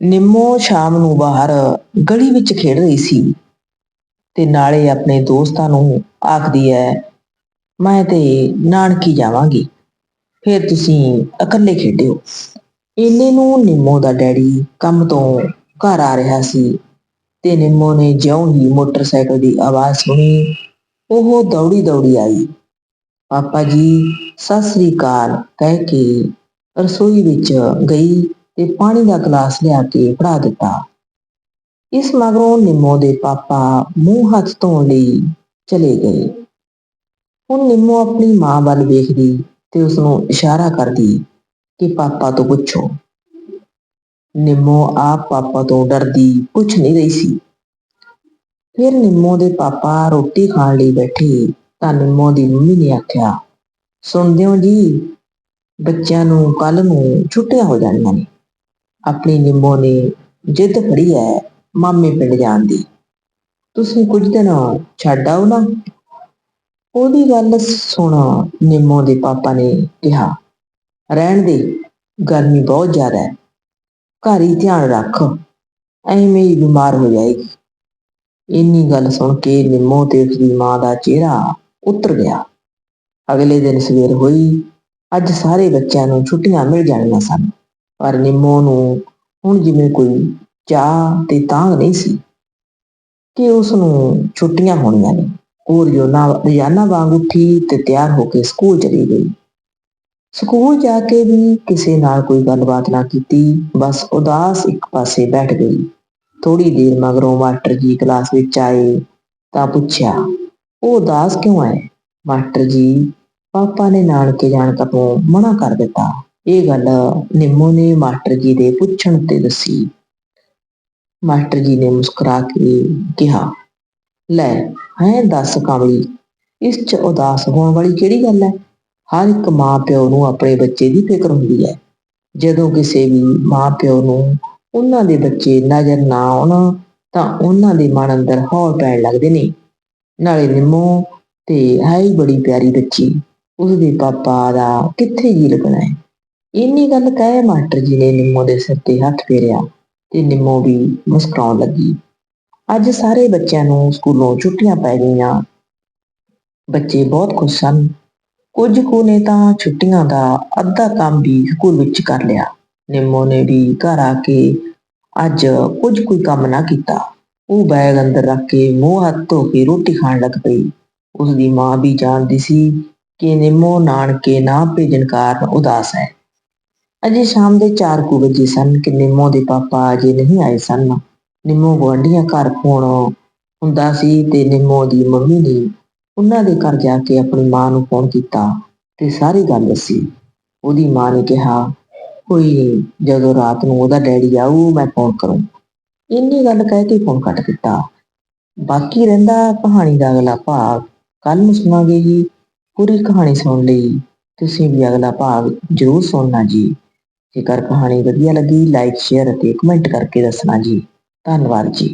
ਨਿੰਮੋ ਸ਼ਾਮ ਨੂੰ ਬਾਹਰ ਗਲੀ ਵਿੱਚ ਖੇਡ ਰਹੀ ਸੀ ਤੇ ਨਾਲੇ ਆਪਣੇ ਦੋਸਤਾਂ ਨੂੰ ਆਖਦੀ ਹੈ, ਮੈਂ ਤੇ ਨਾਨਕੀ ਜਾਵਾਂਗੀ। ਫਿਰ ਤੁਸੀਂ ਇਕੱਲੇ ਖੇਡਿਓ। ਇੰਨੇ ਨੂੰ ਨਿੰਮੋ ਦਾ ਡੈਡੀ ਕੰਮ ਤੋਂ ਘਰ ਆ ਰਿਹਾ ਸੀ ਤੇ ਨਿੰਮੋ ਨੇ ਜਿਉਂ ਹੀ ਮੋਟਰਸਾਈਕਲ ਦੀ ਆਵਾਜ਼ ਸੁਣੀ, ਉਹ ਦੌੜੀ ਦੌੜੀ ਆਈ। ਪਾਪਾ ਜੀ, ਸਤਿ ਸ੍ਰੀ ਅਕਾਲ, ਕਹਿ ਕੇ ਰਸੋਈ ਵਿੱਚ ਗਈ ਤੇ ਪਾਣੀ ਦਾ ਗਲਾਸ ਲਿਆ ਕੇ ਫੜਾ ਦਿੱਤਾ। ਇਸ ਮਗਰੋਂ ਨਿੰਮੋ ਦੇ ਪਾਪਾ ਮੂੰਹ ਹੱਥ ਧੋਣ ਲਈ ਚਲੇ ਗਏ। ਹੁਣ ਨਿੰਮੋ ਆਪਣੀ ਮਾਂ ਵੱਲ ਵੇਖਦੀ ਤੇ ਉਸ ਨੂੰ ਇਸ਼ਾਰਾ ਕਰਦੀ ਕਿ ਪਾਪਾ ਤੋਂ ਪੁੱਛੋ। ਨਿੰਮੋ ਆਪ ਪਾਪਾ ਤੋਂ ਡਰਦੀ ਪੁੱਛ ਨਹੀਂ ਰਹੀ ਸੀ। ਫਿਰ ਨਿੰਮੋ ਦੇ ਪਾਪਾ ਰੋਟੀ ਖਾਣ ਲਈ ਬੈਠੇ ਤਾਂ ਨਿੰਮੋ ਦੀ ਮੰਮੀ ਨੇ ਆਖਿਆ, ਸੁਣਦੇ ਹੋ ਜੀ, ਬੱਚਿਆਂ ਨੂੰ ਕੱਲ ਨੂੰ ਛੁੱਟੀਆਂ ਹੋ ਜਾਣੀਆਂ ਨੇ। ਆਪਣੀ ਨਿੰਮੋ ਨੇ ਜਿੱਦ ਫੜੀ ਹੈ ਮਾਮੇ ਪਿੰਡ ਜਾਣ ਦੀ। ਤੁਸੀਂ ਕੁਝ ਦਿਨ ਛੱਡ ਆਓ ਨਾ। ਉਹਦੀ ਗੱਲ ਸੁਣ ਨਿੰਮੋ ਦੇ ਪਾਪਾ ਨੇ ਕਿਹਾ, ਰਹਿਣ ਦੇ, ਗਰਮੀ ਬਹੁਤ ਜ਼ਿਆਦਾ ਹੈ। ਘਰ ਹੀ ਧਿਆਨ ਰੱਖ, ਐਵੇਂ ਹੀ ਬਿਮਾਰ ਹੋ ਜਾਏਗੀ। ਇੰਨੀ ਗੱਲ ਸੁਣ ਕੇ ਨਿੰਮੋ ਤੇ ਉਸਦੀ ਮਾਂ ਦਾ ਚਿਹਰਾ ਉਤਰ ਗਿਆ। ਅਗਲੇ ਦਿਨ ਸਵੇਰ ਹੋਈ, ਅੱਜ ਸਾਰੇ ਬੱਚਿਆਂ ਨੂੰ ਛੁੱਟੀਆਂ ਮਿਲ ਜਾਣੀਆਂ ਸਨ। ਪਰ ਨਿੰਮੋ ਨੂੰ ਹੁਣ ਜਿਵੇਂ ਕੋਈ ਚਾਹ ਤੇ ਤਾਂਗ ਨਹੀਂ ਸੀ ਕਿ ਉਸ ਨੂੰ ਛੁੱਟੀਆਂ ਹੋਣੀਆਂ ਨੇ। ਉਹ ਰੋਜ਼ਾਨਾ ਰੋਜ਼ਾਨਾ ਵਾਂਗ ਉੱਠੀ ਤੇ ਤਿਆਰ ਹੋ ਕੇ ਸਕੂਲ ਚਲੀ ਗਈ। ਸਕੂਲ ਜਾ ਕੇ ਵੀ ਕਿਸੇ ਨਾਲ ਕੋਈ ਗੱਲਬਾਤ ਨਾ ਕੀਤੀ, ਬਸ ਉਦਾਸ ਇੱਕ ਪਾਸੇ ਬੈਠ ਗਈ। ਥੋੜੀ ਦੇਰ ਮਗਰੋਂ ਮਾਸਟਰ ਜੀ ਕਲਾਸ ਵਿੱਚ ਆਏ ਤਾਂ ਪੁੱਛਿਆ, ਉਹ ਉਦਾਸ ਕਿਉਂ ਹੈ? ਮਾਸਟਰ ਜੀ, ਪਾਪਾ ਨੇ ਨਾਨਕੇ ਜਾਣ ਤੋਂ ਮਨਾ ਕਰ ਦਿੱਤਾ। ਇਹ ਗੱਲ ਨਿੰਮੋ ਨੇ ਮਾਸਟਰ ਜੀ ਦੇ ਪੁੱਛਣ ਤੇ ਦੱਸੀ। ਮਾਸਟਰ ਜੀ ਨੇ ਮੁਸਕਰਾ ਕੇ ਕਿਹਾ, ਲੈ, ਹੈ ਦੱਸ ਕਾਮਲੀ, ਇਸ 'ਚ ਉਦਾਸ ਹੋਣ ਵਾਲੀ ਕਿਹੜੀ ਗੱਲ ਹੈ? ਹਰ ਇੱਕ ਮਾਂ ਪਿਓ ਨੂੰ ਆਪਣੇ ਬੱਚੇ ਦੀ ਫਿਕਰ ਹੁੰਦੀ ਹੈ। ਜਦੋਂ ਕਿਸੇ ਵੀ ਮਾਂ ਪਿਓ ਨੂੰ ਉਹਨਾਂ ਦੇ ਬੱਚੇ ਨਜ਼ਰ ਨਾ ਆਉਣ, ਤਾਂ ਉਹਨਾਂ ਦੇ ਮਨ ਅੰਦਰ ਹੌਲ ਪੈਣ ਲੱਗਦੇ ਨੇ। ਨਾਲੇ ਨਿੰਮੋ ਤੇ ਹੈ ਹੀ ਬੜੀ ਪਿਆਰੀ ਬੱਚੀ, ਉਸਦੇ ਪਾਪਾ ਦਾ ਕਿੱਥੇ ਜੀ ਲੱਗਣਾ ਹੈ? ਇੰਨੀ ਗੱਲ ਕਹਿ ਮਾਸਟਰ ਜੀ ਨੇ ਨਿੰਮੋ ਦੇ ਸਿਰ ਤੇ ਹੱਥ ਫੇਰਿਆ ਤੇ ਨਿੰਮੋ ਵੀ ਮੁਸਕਰਾਉਣ ਲੱਗੀ। ਅੱਜ ਸਾਰੇ ਬੱਚਿਆਂ ਨੂੰ ਸਕੂਲੋਂ ਛੁੱਟੀਆਂ ਪੈ ਗਈਆਂ। ਬੱਚੇ ਬਹੁਤ ਖੁਸ਼ ਸਨ। ਕੁਝ ਕੁ ਨੇ ਤਾਂ ਛੁੱਟੀਆਂ ਦਾ ਅੱਧਾ ਕੰਮ ਵੀ ਸਕੂਲ ਵਿੱਚ ਕਰ ਲਿਆ। ਨਿੰਮੋ ਨੇ ਵੀ ਘਰ ਆ ਕੇ ਅੱਜ ਕੁਝ ਕੋਈ ਕੰਮ ਨਾ ਕੀਤਾ। ਉਹ ਬੈਗ ਅੰਦਰ ਰੱਖ ਕੇ ਮੂੰਹ ਹੱਥ ਧੋ ਕੇ ਰੋਟੀ ਖਾਣ ਲੱਗ ਪਈ। ਉਸ ਦੀ ਮਾਂ ਵੀ ਜਾਣਦੀ ਸੀ ਕਿ ਨਿੰਮੋ ਨਾਨਕੇ ਨਾ ਭੇਜਣ ਕਾਰਨ ਉਦਾਸ ਹੈ। ਅਜੇ ਸ਼ਾਮ ਦੇ 4 ਕੁ ਵਜੇ ਸਨ ਕਿ ਨਿੰਮੋ ਦੇ ਪਾਪਾ ਅਜੇ ਨਹੀਂ ਆਏ ਸਨ। ਨਿੰਮੋ ਗੁਆਂਢੀਆਂ ਘਰ ਫੋਨ ਹੁੰਦਾ ਸੀ ਤੇ ਨਿੰਮੋ ਦੀ ਮੰਮੀ ਨੇ ਉਹਨਾਂ ਦੇ ਘਰ ਜਾ ਕੇ ਆਪਣੀ ਮਾਂ ਨੂੰ ਫੋਨ ਕੀਤਾ ਤੇ ਸਾਰੀ ਗੱਲ ਦੱਸੀ। ਉਹਦੀ ਮਾਂ ਨੇ ਕਿਹਾ ਕੋਈ ਨੀ, ਜਦੋਂ ਰਾਤ ਨੂੰ ਉਹਦਾ ਡੈਡੀ ਆਊ ਮੈਂ ਫੋਨ ਕਰੂੰ। ਇੰਨੀ ਗੱਲ ਕਹਿ ਕੇ ਫੋਨ ਕੱਟ ਦਿੱਤਾ। ਬਾਕੀ ਰਹਿੰਦਾ ਕਹਾਣੀ ਦਾ ਅਗਲਾ ਭਾਗ। ਕੱਲ ਨੂੰ ਸੁਣਾਂਗੇ ਜੀ। ਪੂਰੀ ਕਹਾਣੀ ਸੁਣਨ ਲਈ ਤੁਸੀਂ ਵੀ ਅਗਲਾ ਭਾਗ ਜ਼ਰੂਰ ਸੁਣਨਾ ਜੀ। ਜੇਕਰ ਕਹਾਣੀ ਵਧੀਆ ਲੱਗੀ ਲਾਈਕ ਸ਼ੇਅਰ ਅਤੇ ਕਮੈਂਟ ਕਰਕੇ ਦੱਸਣਾ ਜੀ। ਧੰਨਵਾਦ ਜੀ।